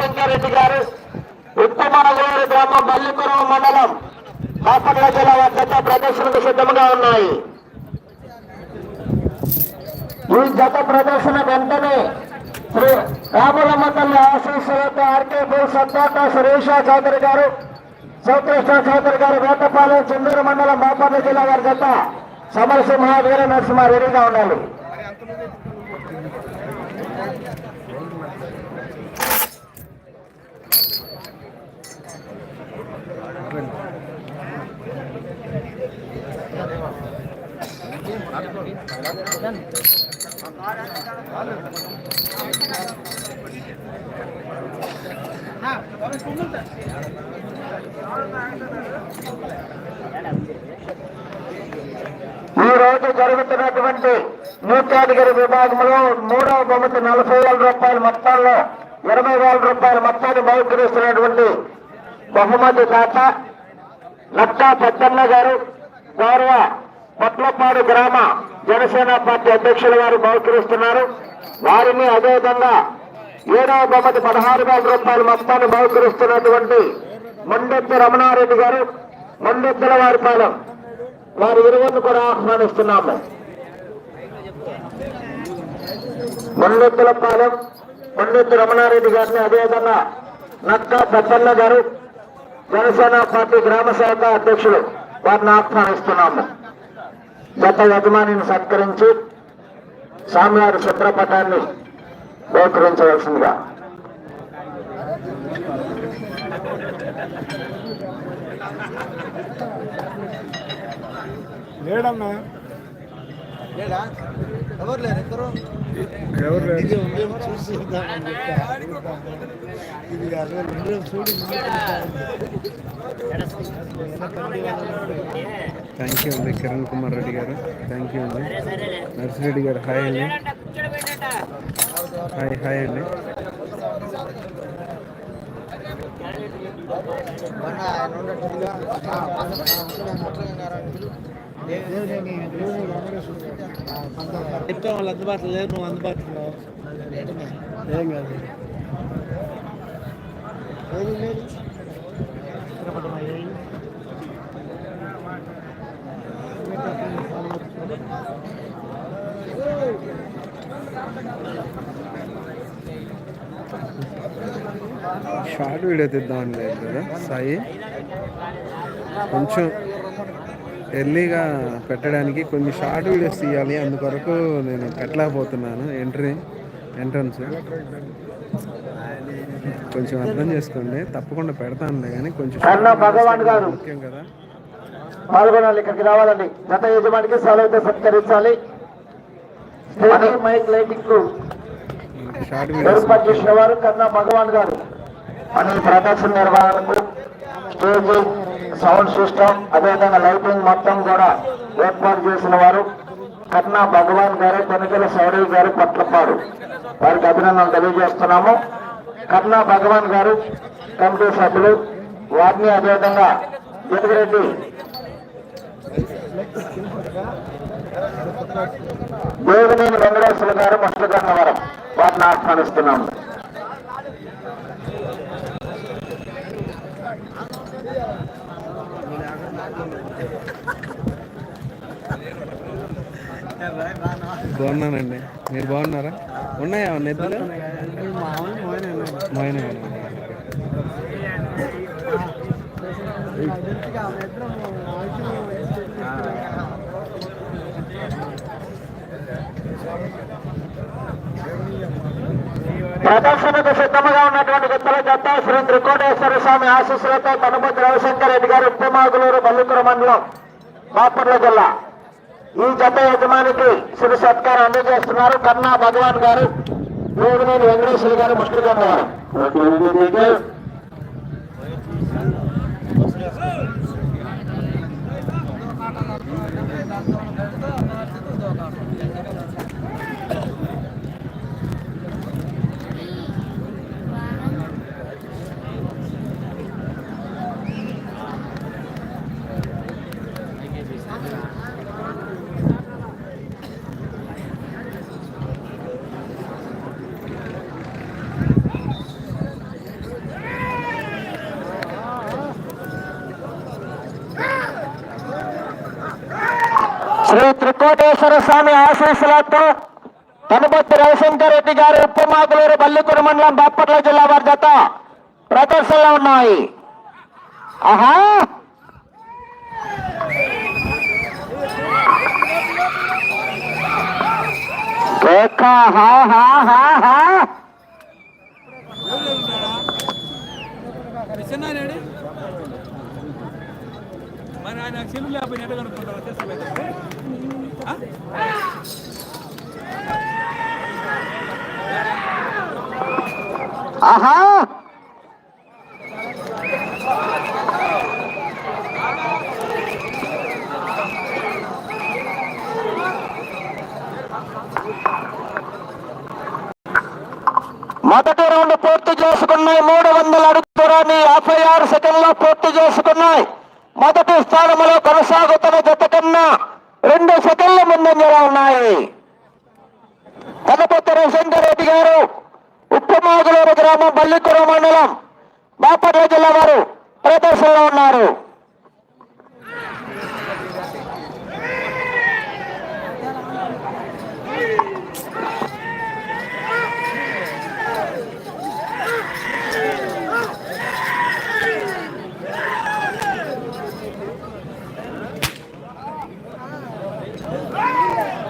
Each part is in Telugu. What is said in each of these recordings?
రవిశంకర్ గారు ఉత్తమనగూరు గ్రామం మల్లిపురం మండలం బాపట్ల జిల్లా జత ప్రదర్శనకు సిద్ధంగా ఉన్నాయి. ఈ జత ప్రదర్శన వెంటనే శ్రీ రాములమ్మ తల్లి ఆశీస్సులతో ఆర్కే భూ సత్తాక సురేష చౌదరి గారు సౌకృష్ణ చౌదరి గారు వేటపాలెం చిందూరు మండలం బాపట్ల జిల్లా వారి జత సమరసింహ వీర నరసింహ రెడీగా ఉండాలి. ఈ రోజు జరుగుతున్నటువంటి న్యూ విభాగంలో మూడవ బహుమతి నలభై వేల రూపాయల మొత్తంలో ఇరవై వేల రూపాయల మొత్తాన్ని బహుకరిస్తున్నటువంటి బహుమతి దాత నక్కా పెద్దన్న గారు గౌరవ పొట్లపాడు గ్రామ జనసేన పార్టీ అధ్యక్షుల వారు బహుకరిస్తున్నారు వారిని అదేవిధంగా ఏడవ బహుమతి పదహారు వేల రూపాయల మొత్తాన్ని బహుకరిస్తున్నటువంటి మొండెత్తి రమణారెడ్డి గారు మొండెత్తుల వారి పాలెం. వారి ఇరువురిని కూడా ఆహ్వానిస్తున్నాము. మొండెత్తుల పాలెం మొండెత్తి రమణారెడ్డి గారిని అదేవిధంగా నక్కా పెద్దన్న గారు జనసేన పార్టీ గ్రామ శాఖ అధ్యక్షులు వారిని ఆహ్వానిస్తున్నాము. గత యజమానిని సత్కరించి స్వామివారి చిత్రపటాన్ని బహుకరించవలసిందిగా లేడమ్మా లేడా ఎవరు లేరు ఇద్దరు ఎవరు లేరు. చూసి. ఇది కాదు చూడు థ్యాంక్ యూ అండి కిరణ్ కుమార్ రెడ్డి గారు థ్యాంక్ యూ అండి నర్సిరెడ్డి గారు హాయ్ అండి హాయ్ హాయ్ అండి ఆయన చెప్తాం వాళ్ళు అందుబాటులో లేరు నువ్వు అందుబాటులో ఏం కాదు ఏది లేదు చిత్రపటమా ఏది? షార్ట్ వీడియో తీద్దామని లేదు కదా సాయి కొంచెం ఎర్లీగా పెట్టడానికి కొన్ని షార్ట్ వీడియోస్ తీయాలి. అందుకొరకు నేను పెట్టలేకపోతున్నాను ఎంట్రీ ఎంట్రన్స్ కొంచెం అర్థం చేసుకోండి. తప్పకుండా పెడతానులే కానీ కొంచెం భగవాన్ గారు. ముఖ్యం కదా. పాల్గొనాలి. ఇక్కడికి రావాలండి. గత యజమానికి సెలవుతో సత్కరించాలి. మైక్ లైటింగ్ ఏర్పాటు చేసిన వారు కన్నా భగవాన్ గారు. అని ప్రదర్శన నిర్వహణకు స్టేజ్ సౌండ్ సిస్టమ్ అదేవిధంగా లైటింగ్ మొత్తం కూడా ఏర్పాటు చేసిన వారు కన్నా భగవాన్ గారు కొనుగోల సౌరయ్య గారు పట్లపాడు. వారికి అభినందనలు తెలియజేస్తున్నాము. కట్నా భగవాన్ గారు కమిటీ సభ్యులు వారిని అదేవిధంగా జగరెడ్డి దేవినేని వెంకటేశ్వర గారు ముసలిగన్నవరం వారిని ఆహ్వానిస్తున్నాము. బాగున్నానండి. మీరు బాగున్నారా? ఉన్నాయా నిద్రలు మోయన ప్రదర్శనకు సిద్ధంగా ఉన్నటువంటి గుత్తల జత శ్రీ త్రికోటేశ్వర స్వామి ఆశీస్సులతో తనుపతి రవిశంకర్ రెడ్డి గారు ఉప్పమాగులూరు బల్లుకుర మండలం బాపట్ల జిల్లా. ఈ జత యజమానికి శ్రీ సత్కారం అందజేస్తున్నారు. కన్నా భగవాన్ గారు నేను వెంకటేశ్వర గారు ముష్టిగండ గారు శ్రీ త్రికోటేశ్వర స్వామి ఆశీస్సులతో కనుబొత్తి రవిశంకర్ రెడ్డి గారు ఉప్పమాకులూరు బల్లికురు మండలం బాపట్ల జిల్లా వారి జత ప్రదర్శనలో ఉన్నాయి. ఆహా! కేక హా హా హా హా! చిన్నాడు మరి ఆయన చెల్లు లేకపోయినా ఎట్లా అనుకుంటారు తెలుసు ఆహా! మొదటి రౌండ్ పూర్తి చేసుకున్నాయి. మూడు వందల అడుగు దూరాన్ని యాభై ఆరు సెకండ్లో పూర్తి చేసుకున్నాయి. మొదటి స్థానంలో కొనసాగుతున్న జత కన్నా రెండు సెకండ్ల ముందంజలో ఉన్నాయి. కనపత్తి రవిశంకర్ రెడ్డి గారు ఉప్పమాగులూరు గ్రామం బల్లికుర మండలం బాపట్ల జిల్లా వారు ప్రదర్శనలో ఉన్నారు.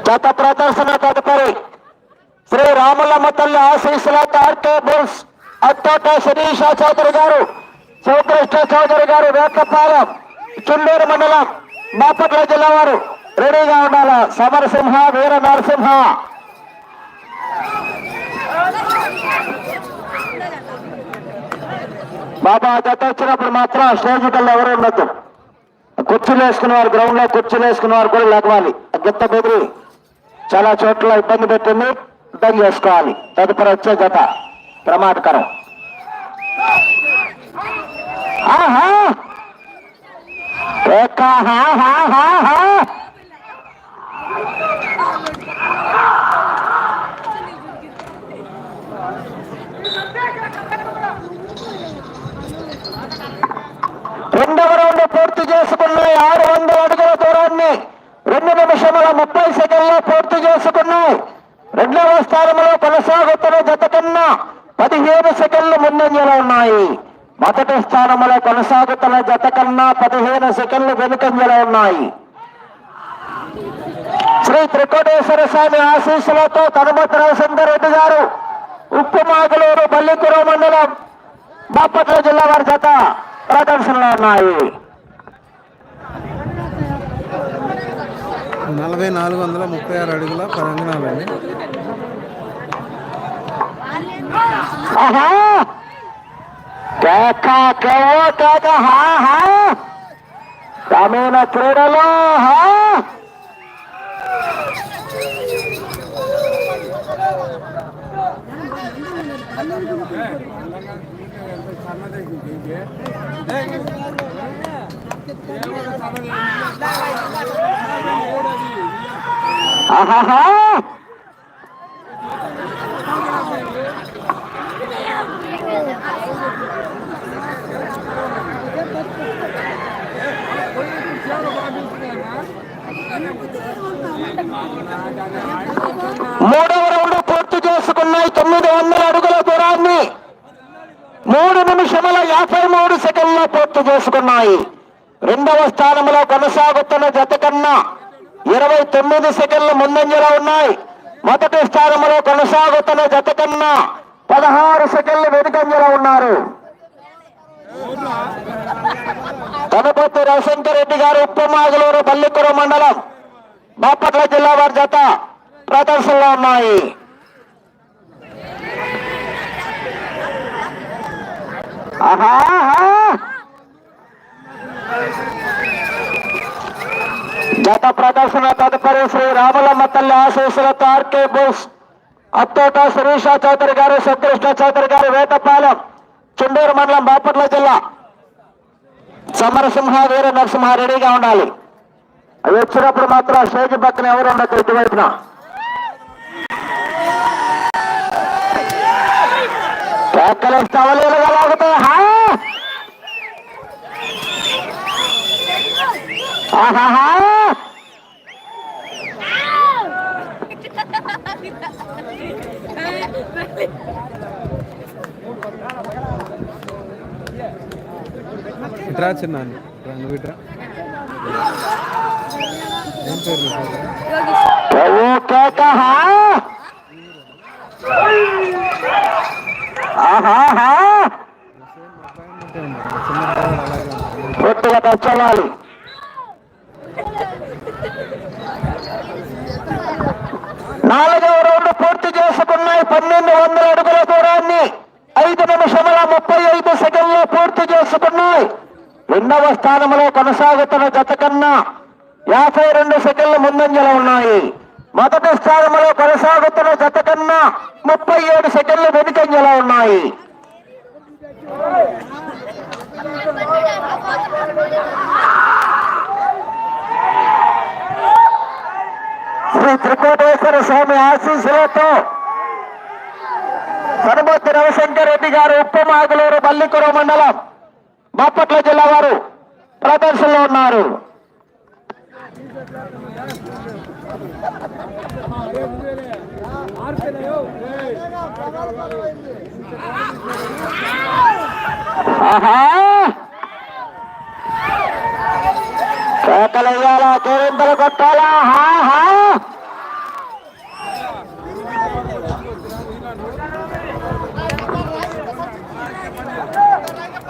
గత ప్రదర్శన తదుపరి శ్రీ రాములమ్మ తల్లి ఆశీస్సుల R K bulls Attota Sirisha Chowdary గారు శివకృష్ణ చౌదరి గారు వేటపాలెం చుండూరు మండలం బాపట్ల జిల్లా వారు రెడీగా ఉండాల? సమరసింహ వీర నరసింహ. బాబా జత వచ్చినప్పుడు మాత్రం స్టేజ్ కల్లా ఎవరు ఉండద్దు. కుర్చీలు వేసుకున్న వారు గ్రౌండ్లో కుర్చీలు వేసుకున్న వారు కూడా లేకవాలి గిత్త బెదిరి. చాలా చోట్ల ఇబ్బంది పెట్టింది. అర్థం చేసుకోవాలి. తదుపరి వచ్చే జత ప్రమాదకరం. ఆహా! హా హా హా హా. రెండవ రౌండ్ పూర్తి చేసుకున్నాయి ఆరు వందల అడుగుల దూరాన్ని రెండు నిమిషముల ముప్పై సెకండ్లో పూర్తి చేసుకున్నాయి రెండవ స్థానంలో కొనసాగుతున్న జత కన్నా పదిహేను సెకండ్లు ముందంజలో ఉన్నాయి. మొదటి స్థానంలో కొనసాగుతున్న జత కన్నా పదిహేను సెకండ్లు వెనుకంజలో ఉన్నాయి. శ్రీ త్రికోటేశ్వర స్వామి ఆశీస్సులతో కనుమతి రవిశంకర్ రెడ్డి గారు ఉప్పుమాగులూరు బల్లికుర మండలం బాపట్ల జిల్లా వారి జత ప్రదర్శనలో ఉన్నాయి. నలభై నాలుగు వందల ముప్పై ఆరు అడుగుల పరంగనాలండి ఆహా! కేక కేవో కేక హా హా! గ్రామీణ క్రీడలో హా! ఆహాహా మూడవ రౌండ్ పూర్తి చేసుకున్నాయి తొమ్మిది వందల అడుగుల దూరాన్ని. మూడు నిమిషముల యాభై మూడు సెకండ్ల పూర్తి చేసుకున్నాయి. రెండవ స్థానంలో కొనసాగుతున్న జత కన్నా ఇరవై తొమ్మిది సెకండ్ల ముందంజలో ఉన్నాయి. మొదటి స్థానంలో కొనసాగుతున్న జత కన్నా పదహారు సెకండ్లు వెనుకంజలో ఉన్నారు. కనుపర్తి రవిశంకర్ రెడ్డి గారు ఉప్పమాగలూరు పల్లికూరు మండలం బాపట్ల జిల్లా వారి జత ప్రదర్శనలో ఉన్నాయి. ఆహా గత ప్రదర్శన తదుపరి శ్రీ రాములమ్మ తల్లి ఆశీస్సులతో ఆర్కే బోస్ అత్తోట శిరీష చౌదరి గారు శ్రీకృష్ణ చౌదరి గారు వేటపాలెం చుండూరు మండలం బాపట్ల జిల్లా. సమరసింహ వీర నరసింహ రెడీగా ఉండాలి. అవి వచ్చినప్పుడు మాత్రం స్టేజ్ పక్కన ఎవరు ఉండదు ఇటువైపున. కేకలేస్తే అవలీలుగా లాగుతాయి. ఇట్రా చిన్న నువ్వు ఇట్రా ఏం పేరు ఆహా పొట్టుగా తచ్చాలి. నాలుగవ రౌండ్ పూర్తి చేసుకున్నాయి పన్నెండు వందల అడుగుల దూరాన్ని ఐదు నిమిషముల ముప్పై ఐదు సెకండ్లు పూర్తి చేసుకున్నాయి. రెండవ స్థానంలో కొనసాగుతున్న జత కన్నా యాభై రెండు సెకండ్లు ముందంజలో ఉన్నాయి. మొదటి స్థానంలో కొనసాగుతున్న జత కన్నా ముప్పై ఏడు సెకండ్లు వెనుకంజలో ఉన్నాయి. శ్రీ త్రికోటేశ్వర స్వామి ఆశీస్సులతో కనుమూర్తి రవిశంకర్ రెడ్డి గారు ఉప్పమాగులూరు బల్లికుర మండలం బాపట్ల జిల్లా వారు ప్రదర్శనలో ఉన్నారు. ఆహా! కేకలయ్యాలా కేరింతలు కొట్టాలా? హా హా.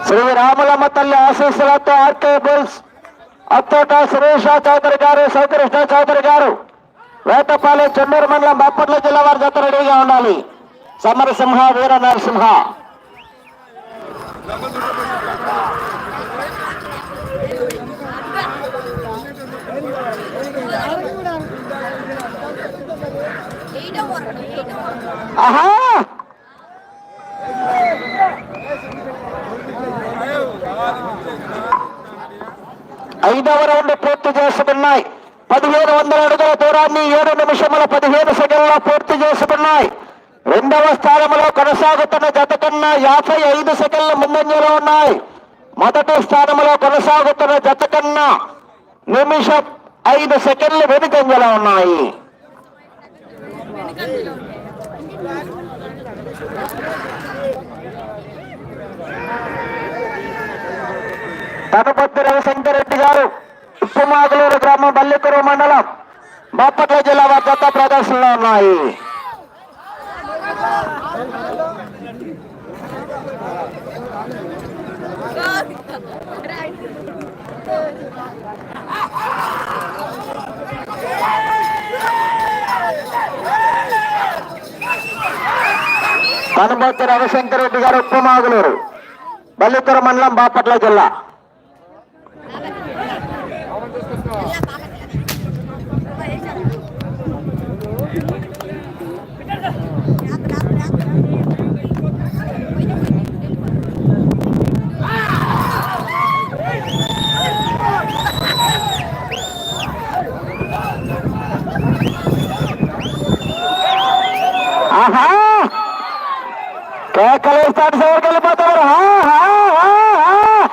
శ్రీ రాములమ్మ తల్లి ఆశీస్సులతో ఆర్కే బుల్స్ అత్తోట సురేష చౌదరి గారు సౌకృష్ణ చౌదరి గారు వేటపాలె చెన్నూరు మండలం బాపట్ల జిల్లా వారి జత రెడీగా ఉండాలి. సమరసింహ వీర నరసింహ. ఆహా! ఐదవ రౌండ్ పూర్తి చేసుకున్నాయి పదిహేను వందల అడుగుల దూరాన్ని ఏడు నిమిషముల పదిహేను సెకండ్ల పూర్తి చేసుకున్నాయి రెండవ స్థానంలో కొనసాగుతున్న జత కన్నా యాభై ఐదు సెకండ్ల ముందంజలో ఉన్నాయి. మొదటి స్థానంలో కొనసాగుతున్న జత కన్నా నిమిషం ఐదు సెకండ్లు వెనుకంజలో ఉన్నాయి. తనపత్తి రవిశంకర్ రెడ్డి గారు ఉప్పుమాగులూరు గ్రామం బల్లికురు మండలం బాపట్ల జిల్లా వద్ద ప్రదర్శనలో ఉన్నాయి. తనపత్తి రవిశంకర్ రెడ్డి గారు ఉప్పుమాగులూరు బల్లికురు మండలం బాపట్ల జిల్లా ఆహా కేకలేస్తాడు ఎవరికి వెళ్ళిపోతారు హా, హా, హా, హా.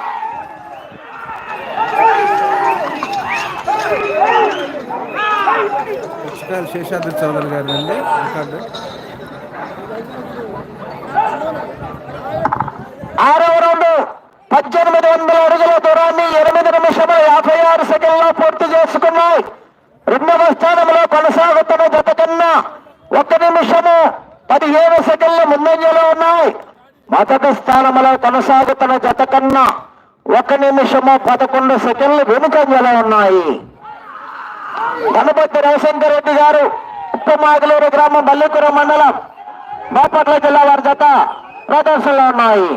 పుస్తకాలు శేషాద్రి చౌదరి గారు అండి రికార్డు ఆరవ రౌండ్ పద్దెనిమిది వందల అడుగుల దూరాన్ని ఎనిమిది నిమిషముల యాభై ఆరు సెకండ్లో పూర్తి చేసుకున్నాయి రెండవ స్థానంలో కొనసాగుతున్న ఒక నిమిషము పదిహేను సెకండ్ల ముందంజలో ఉన్నాయి. మొదటి స్థానంలో కొనసాగుతున్న జత కన్నా ఒక నిమిషము పదకొండు సెకండ్లు వెనుకంజలో ఉన్నాయి. గణపతి రవిశంకర్ రెడ్డి గారు ఉప్పమాగులూరు గ్రామం బల్లికుర మండలం బాపట్ల జిల్లా వారి జత ప్రదర్శనలో ఉన్నాయి.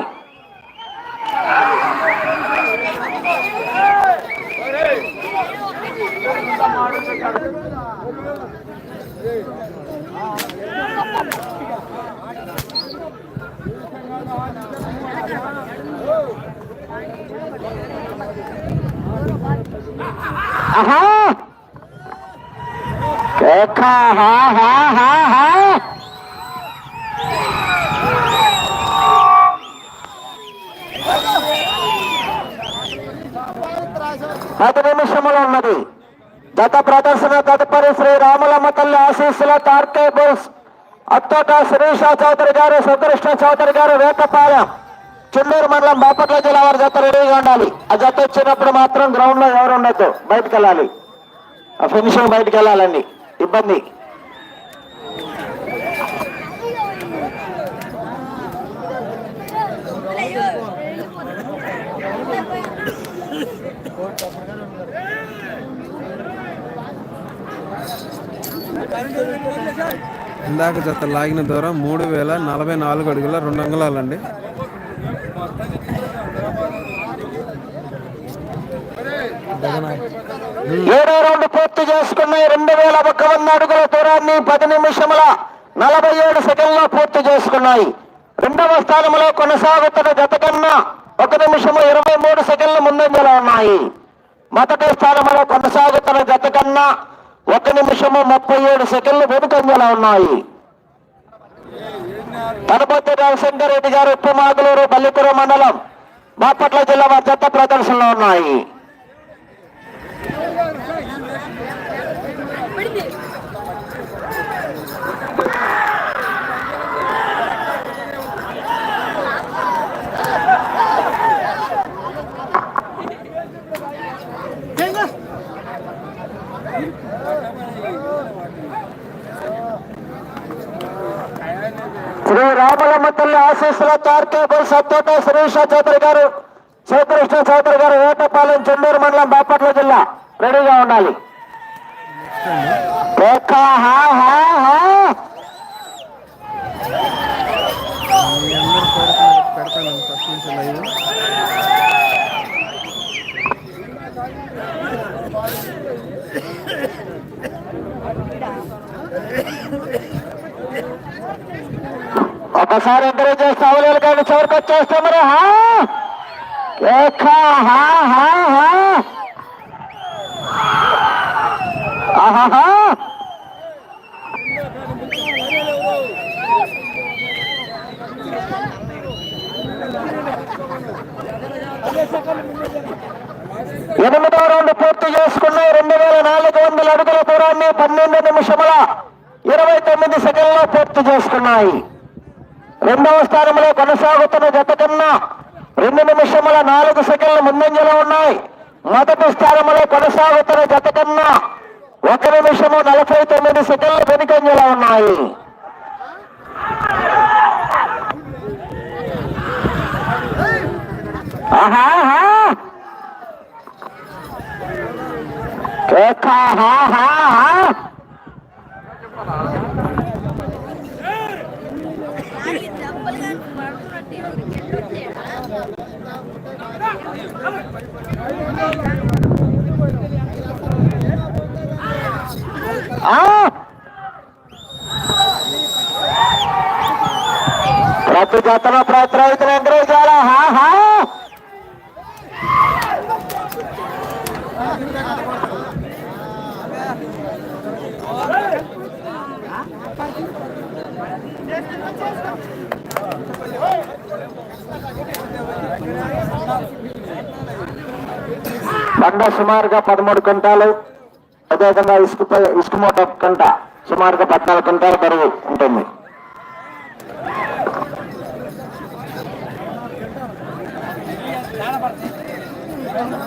ఆహా కేక హా హా హా హా పది నిమిషములు ఉన్నది గత ప్రదర్శన తదుపరి శ్రీ రాములమ్మ తల్లి ఆశీస్సుల తార్కే బుల్స్. అత్తోట శిరీష చౌదరి గారు సుకృష్ణ చౌదరి గారు వేటపాలెం చిన్నూరు మండలం బాపట్ల జిల్లా వారి జత రెడీగా ఉండాలి. ఆ జత వచ్చినప్పుడు మాత్రం గ్రౌండ్లో ఎవరు ఉండొద్దు. బయటకు వెళ్ళాలి ఆ ఫినిషింగ్ బయటకు వెళ్ళాలండి ఇబ్బంది. ఇందాక జత లాగిన దూరం మూడు వేల నలభై నాలుగు అడుగుల రెండు అంగుళాలండి. ఏడో రౌండ్ పూర్తి చేసుకున్నాయి రెండు వేల ఒక వంద అడుగుల దూరాన్ని పది నిమిషముల నలభై ఏడు సెకండ్లో పూర్తి చేసుకున్నాయి. రెండవ స్థానంలో కొనసాగుతున్న జత కన్నా ఒక నిమిషము ఇరవై మూడు సెకండ్ల ముందంజలో ఉన్నాయి. మొదటి స్థానంలో కొనసాగుతున్న జత కన్నా ఒక నిమిషము ముప్పై ఏడు సెకండ్లు వెనుకంజలో ఉన్నాయి. తనపతి రవిశంకర్ రెడ్డి గారు ఉప్పుమాగులూరు బల్లిపురం మండలం బాపట్ల జిల్లా వారి ప్రదర్శనలో ఉన్నాయి. రామలమ్మ తల్లి ఆశీస్సుల కార్కేబుల్ సత్తోట శ్రీష చౌదరి గారు శ్రీకృష్ణ చౌదరి గారు వేటపాలెం చెన్నూరు మండలం బాపట్ల జిల్లా రెడీగా ఉండాలి ఒక్క హా హా హా. పెడతాను ఒకసారి ఎంకరేజ్ చేస్తే అవలేలు కానీ చివరికి వచ్చేస్తే మరి హా? హా హా ఎనిమిదవ రౌండ్ పూర్తి చేసుకున్నాయి రెండు వేల నాలుగు వందల అడుగుల దూరాన్ని పన్నెండు నిమిషముల ఇరవై తొమ్మిది సెకండ్లో పూర్తి చేసుకున్నాయి. రెండవ స్థానంలో కొనసాగుతున్న జత కన్నా రెండు నిమిషముల నాలుగు సెకండ్ల ముందంజలో ఉన్నాయి. మొదటి స్థానంలో కొనసాగుతున్న జత కన్నా ఒక నిమిషము నలభై తొమ్మిది సెకండ్ల వెనుకంజలో ఉన్నాయి. ఆహా ఆహా. కేక హా హా హా ఆ! ప్రతి జతలో ప్రతి రైతులు ఎంకరేజ్ చేయాలా హా హా బండ సుమారుగా పదమూడు క్వింటాలు అదేవిధంగా ఇసుక ఇసుక మూట కంట సుమారుగా పద్నాలుగు క్వింటాల బరువు ఉంటుంది.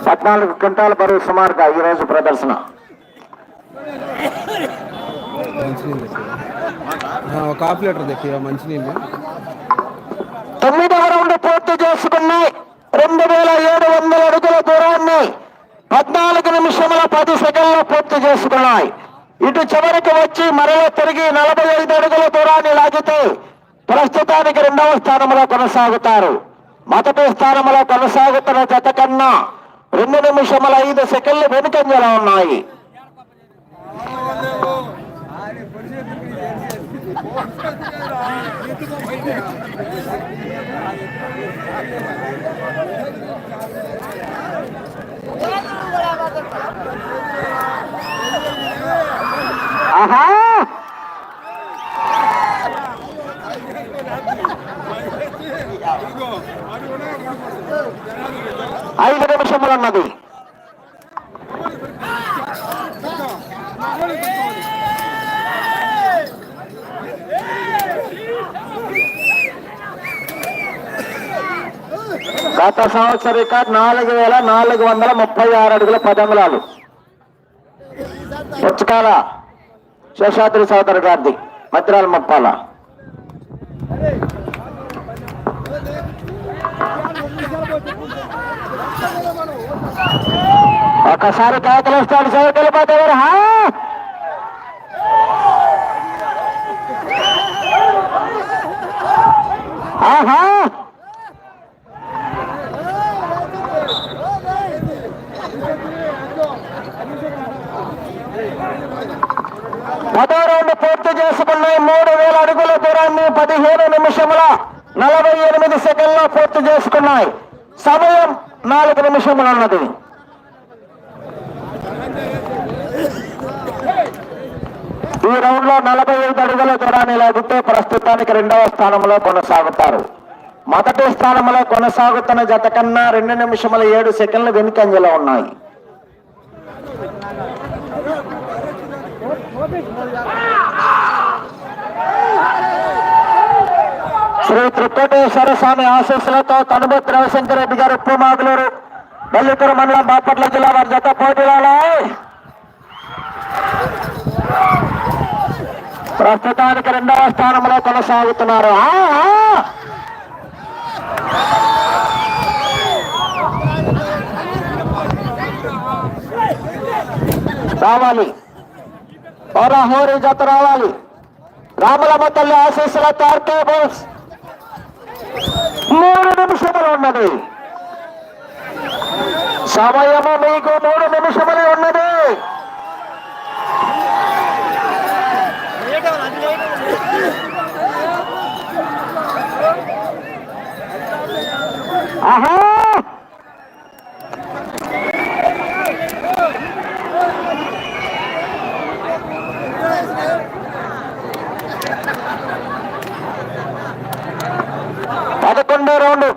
పద్నాలుగు క్వింటాల బరువు సుమారుగా ఈ రోజు ప్రదర్శన. ఒక హాఫ్ లీటర్ మంచినీళ్ళు తొమ్మిదవ రౌండ్ పూర్తి చేసుకున్నాయి రెండు వేల ఏడు వందల అడుగుల దూరాన్ని పద్నాలుగు నిమిషముల పది సెకండ్లు పూర్తి చేసుకున్నాయి ఇటు చివరికి వచ్చి మరలా తిరిగి నలభై ఐదు అడుగుల దూరాన్ని లాగితే ప్రస్తుతానికి రెండవ స్థానంలో కొనసాగుతారు మొదటి స్థానంలో కొనసాగుతున్న జత కన్నా రెండు నిమిషముల ఐదు సెకండ్లు వెనుకంజలో ఉన్నాయి ఆహా! ఐదు నిమిషములు ఉన్నది గత సంవత్సర రికార్డ్ నాలుగు వేల నాలుగు వందల ముప్పై ఆరు అడుగుల పదంగులాలు పుచ్చకాల శేషాద్రి సోదరు గారిది మద్రాల మప్పాల. ఒకసారి కేకలు వస్తాడు సైకిల్ వెళ్ళిపోతే ఆహా! పదో రౌండ్ పూర్తి చేసుకున్నాయి మూడు వేల అడుగుల దూరాన్ని పదిహేను నిమిషముల నలభై ఎనిమిది సెకండ్లో పూర్తి చేసుకున్నాయి. సమయం నాలుగు నిమిషములు అన్నది. ఈ రౌండ్లో నలభై ఐదు అడుగుల దూరాన్ని లాగితే ప్రస్తుతానికి రెండవ స్థానంలో కొనసాగుతారు. మొదటి స్థానంలో కొనసాగుతున్న జత కన్నా రెండు నిమిషముల ఏడు సెకండ్లు వెనుకంజలో ఉన్నాయి. త్రికోటేశ్వర స్వామి ఆశీస్సులతో తనుబతి రవిశంకర్ రెడ్డి గారు ఉప్పుమాగులూరు బల్లికూరు మండలం బాపట్ల జిల్లా వారి జత పోటీలలో ప్రస్తుతానికి రెండవ స్థానంలో కొనసాగుతున్నారు. రావాలి. ఓరా హోరీ జత రావాలి. రాములమ్మ తల్లి ఆశీస్సులతో ఆర్కే బోల్స్ మూడు నిమిషములు ఉన్నది సమయము మీకు మూడు నిమిషములు ఉన్నది ఆహా పదకొండో రౌండ్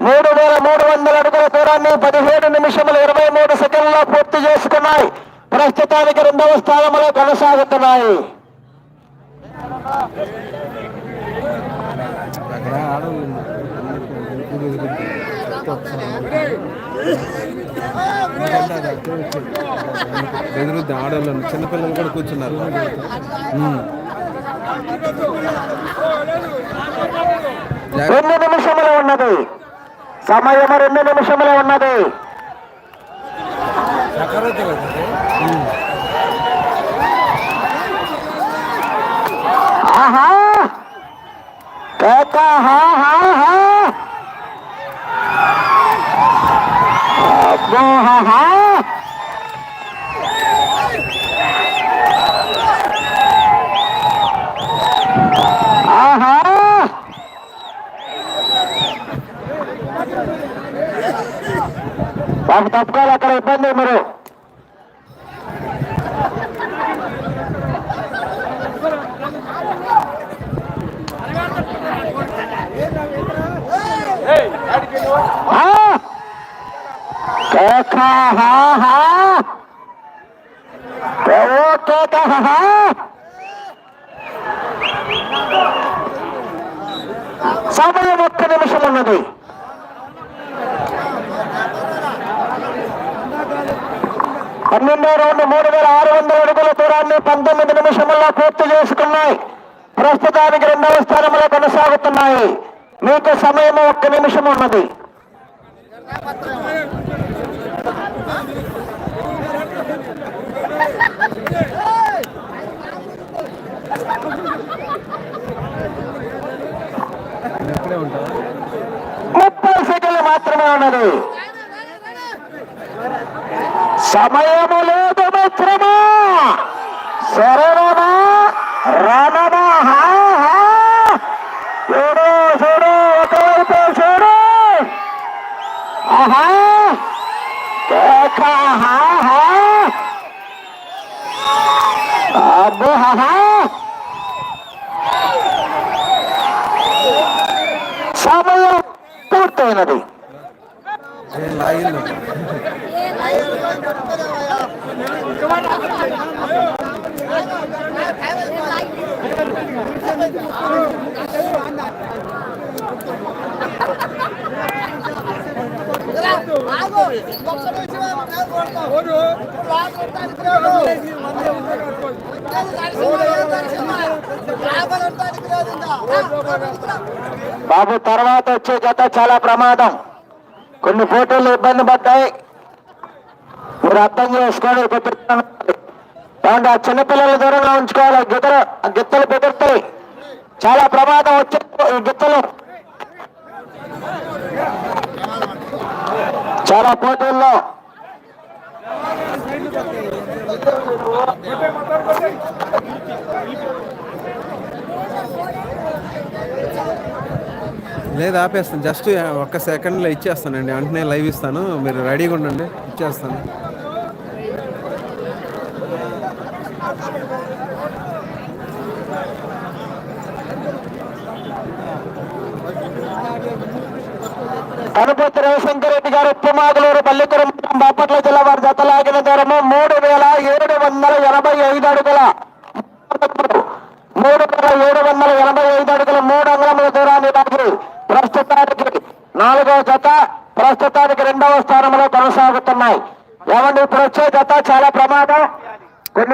మూడు వేల మూడు వందల అడుగుల దూరాన్ని పదిహేడు నిమిషములు ఇరవై మూడు సెకండ్లో పూర్తి చేసుకున్నాయి. ప్రస్తుతానికి రెండవ స్థానంలో కొనసాగుతున్నాయి. అక్కడ ఆడవాళ్ళు చిన్నపిల్లలు కూడా కూర్చున్నారు రెండు నిమిషములు ఉన్నది. సమయం రెండు నిమిషములు ఉన్నది. ఆహా! హా హా! బాబు తప్పుకోవాలి అక్కడ ఇబ్బంది మీరు. ఆ! కేక హా సమయం ఒక్క నిమిషం ఉన్నది. పన్నెండో రౌండ్ మూడు వేల ఆరు వందల అడుగుల దూరాన్ని పంతొమ్మిది నిమిషముల్లో పూర్తి చేసుకున్నాయి. ప్రస్తుతానికి రెండవ స్థానంలో కొనసాగుతున్నాయి. మీకు సమయం ఒక్క నిమిషం ఉన్నది. ముప్పై సెకండ్లు మాత్రమే ఉన్నది. సమయము లేదు మిత్రమా శరణమా రణమా హా, హా. చూడు చూడు ఒకవైపు చూడు ఆహా కేక హా, హా. అబ్బో హా, హా. సమయం పూర్తయినది నేను లాగింది బాబు తర్వాత వచ్చే జత చాలా ప్రమాదం. కొన్ని ఫోటోలు ఇబ్బంది పడ్డాయి. మీరు అర్థం చేసుకోండి కాబట్టి ఆ చిన్నపిల్లల దూరంగా ఉంచుకోవాలి. గిద్దలు గిత్తలు బెదురుతాయి చాలా ప్రమాదం వచ్చే ఈ గిత్తలు. చాలా పోటీల్లో. లేదు ఆపేస్తాను. జస్ట్ ఒక్క సెకండ్లో ఇచ్చేస్తానండి. వెంటనే లైవ్ ఇస్తాను. మీరు రెడీగా ఉండండి. ఇచ్చేస్తాను. కనుపతి రవిశంకర్ రెడ్డి గారు ఉప్పమాగలూరు పల్లికూరు బాపట్ల జిల్లా వారి జతలాగిన దూరము మూడు వేల ఏడు వందల ఎనభై ఐదు అడుగుల మూడు వేల ఏడు వందల ఎనభై ఐదు అడుగుల మూడు అంగుళముల దూరాన్ని లాగి ప్రస్తుతానికి నాలుగో జత ప్రస్తుతానికి రెండవ స్థానంలో కొనసాగుతున్నాయి. ఏమండి ఇప్పుడు వచ్చే జత చాలా ప్రమాదం.